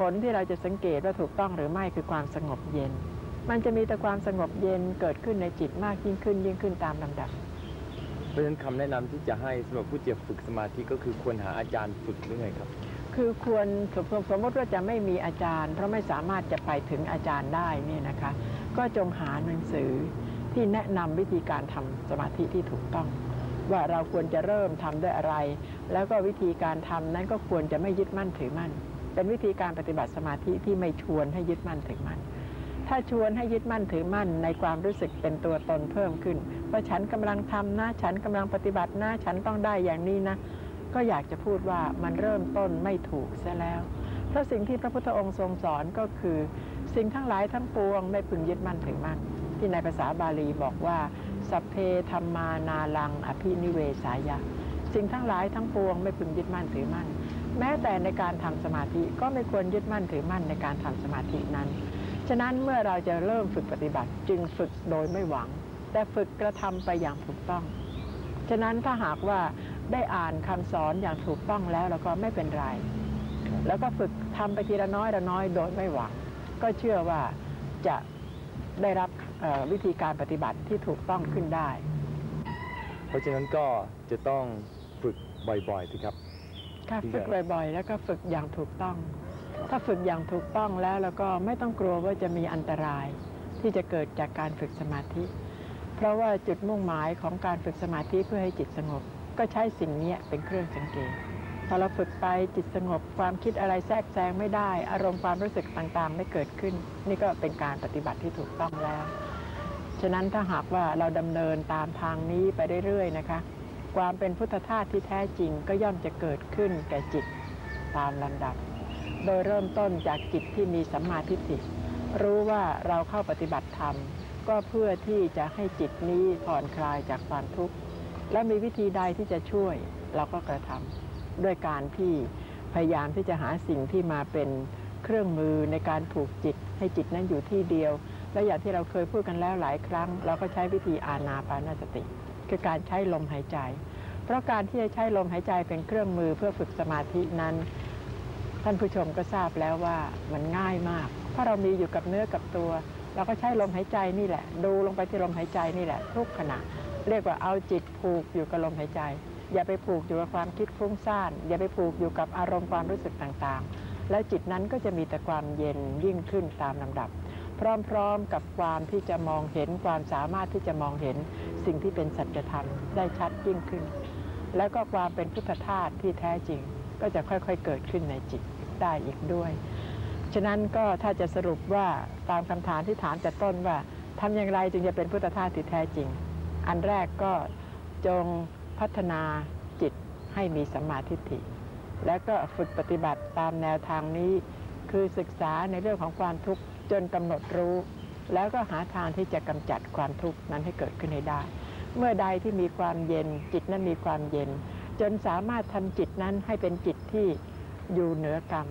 ผลที่เราจะสังเกตว่าถูกต้องหรือไม่คือความสงบเย็น มันจะมีแต่ความสงบเย็นเกิดขึ้นในจิตมากยิ่งขึ้น ยิ่งขึ้นตามลำดับ เพราะฉะนั้นคำแนะนำที่จะให้สำหรับผู้จะฝึกสมาธิก็คือควรหาอาจารย์ฝึกหรือไงครับ คือควรสมสมมติว่าจะไม่มีอาจารย์ เพราะไม่สามารถจะไปถึงอาจารย์ได้เนี่ยนะคะ ก็จงหาหนังสือที่แนะนำวิธีการทำสมาธิที่ถูกต้อง ว่าเราควรจะเริ่มทำด้วยอะไร แล้วก็วิธีการทำนั้นก็ควรจะไม่ยึดมั่นถือมั่น เป็นวิธีการปฏิบัติสมาธิที่ไม่ชวนให้ยึดมั่นถือมั่น ถ้าชวนให้ยึดมั่นถือมั่นในความรู้สึกเป็นตัวตนเพิ่มขึ้น ว่าฉันกำลังทำนะฉันกำลังปฏิบัตินะฉันต้องได้อย่างนี้นะ ก็อยากจะพูดว่ามันเริ่มต้นไม่ถูกซะแล้ว เพราะสิ่งที่พระพุทธองค์ทรงสอนก็คือ สิ่งทั้งหลายทั้งปวงไม่พึงยึดมั่นถือมั่นที่ในภาษาบาลีบอกว่าสัพเพธรรมานาลังอภินิเวสายะ สิ่งทั้งหลายทั้งปวงไม่พึงยึดมั่นถือมั่น แม้แต่ในการทำสมาธิก็ไม่ควรยึดมั่นถือมั่นในการทำสมาธินั้น ฉะนั้นเมื่อเราจะเริ่มฝึกปฏิบัติจึงฝึกโดยไม่หวัง แต่ฝึกกระทำไปอย่างถูกต้อง ฉะนั้นถ้าหากว่าได้อ่านคำสอนอย่างถูกต้องแล้วแล้วก็ไม่เป็นไร แล้วก็ฝึกทำไปทีละน้อยละน้อยโดยไม่หวัง ก็เชื่อว่าจะได้รับวิธีการปฏิบัติที่ถูกต้องขึ้นได้ เพราะฉะนั้นก็จะต้องฝึกบ่อยๆสิครับ ค่ะที่ฝึกจะบ่อยๆ แล้วก็ฝึกอย่างถูกต้อง ถ้าฝึกอย่างถูกต้องแล้วแล้วก็ไม่ต้องกลัวว่าจะมีอันตราย ที่จะเกิดจากการฝึกสมาธิ เพราะว่าจุดมุ่งหมายของการฝึกสมาธิเพื่อให้จิตสงบ ก็ใช้สิ่งนี้เป็นเครื่องสังเกตพอเราฝึกไปจิตสงบ ความคิดอะไรแทรกแซงไม่ได้ อารมณ์ความรู้สึกต่างๆ ไม่เกิดขึ้น นี่ก็เป็นการปฏิบัติที่ถูกต้องแล้ว ฉะนั้นถ้าหากว่าเราดำเนินตามทางนี้ไปเรื่อยๆนะคะ ความเป็นพุทธทาสที่แท้จริงก็ย่อมจะเกิดขึ้นแก่จิตตามลำดับ โดยเริ่มต้นจากจิตที่มีสัมมาทิฏฐิรู้ว่าเราเข้าปฏิบัติธรรม ก็เพื่อที่จะให้จิตนี้ผ่อนคลายจากความทุกข์ และมีวิธีใดที่จะช่วยเราก็กระทำด้วยการที่พยายามที่จะหาสิ่งที่มาเป็นเครื่องมือในการผูกจิต ให้จิตนั้นอยู่ที่เดียว และอย่างที่เราเคยพูดกันแล้วหลายครั้ง เราก็ใช้วิธีอานาปานสติ คือการใช้ลมหายใจ เพราะการที่จะใช้ลมหายใจเป็นเครื่องมือเพื่อฝึกสมาธินั้น ท่านผู้ชมก็ทราบแล้วว่ามันง่ายมาก เพราะเรามีอยู่กับเนื้อกับตัว เราก็ใช้ลมหายใจนี่แหละ ดูลงไปที่ลมหายใจนี่แหละ ทุกขณะ เรียกว่าเอาจิตผูกอยู่กับลมหายใจ อย่าไปผูกอยู่กับความคิดฟุ้งซ่าน อย่าไปผูกอยู่กับอารมณ์ความรู้สึกต่างๆ แล้วจิตนั้นก็จะมีแต่ความเย็นยิ่งขึ้นตามลำดับ พร้อมๆกับความที่จะมองเห็นความสามารถที่จะมองเห็นสิ่งที่เป็นสัจธรรมได้ชัดยิ่งขึ้น แล้วก็ความเป็นพุทธทาสที่แท้จริง ก็จะค่อยๆเกิดขึ้นในจิตได้อีกด้วย ฉะนั้นก็ถ้าจะสรุปว่าตามคำถามที่ถามแต่ต้นว่าทำอย่างไรจึงจะเป็นพุทธทาสที่แท้จริง อันแรกก็จงพัฒนาจิตให้มีสัมมาทิฏฐิ แล้วก็ฝึกปฏิบัติตามแนวทางนี้ คือศึกษาในเรื่องของความทุกข์ จนกำหนดรู้ แล้วก็หาทางที่จะกำจัดความทุกข์นั้นให้เกิดขึ้นให้ได้ เมื่อใดที่มีความเย็น จิตนั้นมีความเย็น จนสามารถทำจิตนั้นให้เป็นจิตที่อยู่เหนือกรรม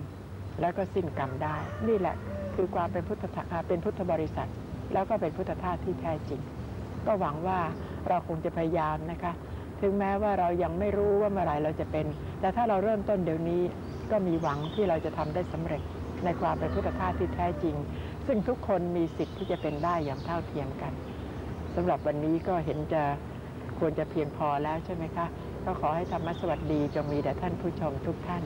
แล้วก็สิ้นกรรมได้ นี่แหละคือความเป็นพุทธทาอ่าเป็นพุทธบริษัท แล้วก็เป็นพุทธทาสที่แท้จริง ก็หวังว่าเราคงจะพยายามนะคะ ถึงแม้ว่าเรายังไม่รู้ว่าเมื่อไรเราจะเป็น แต่ถ้าเราเริ่มต้นเดี๋ยวนี้ก็มีหวังที่เราจะทำได้สำเร็จในความเป็นพุทธทาสที่แท้จริง ซึ่งทุกคนมีสิทธิ์ที่จะเป็นได้อย่างเท่าเทียมกันสำหรับวันนี้ก็เห็นจะควรจะเพียงพอแล้วใช่ไหมคะ ก็ขอให้ธรรมสวัสดีจงมีแด่ท่านผู้ชมทุกท่าน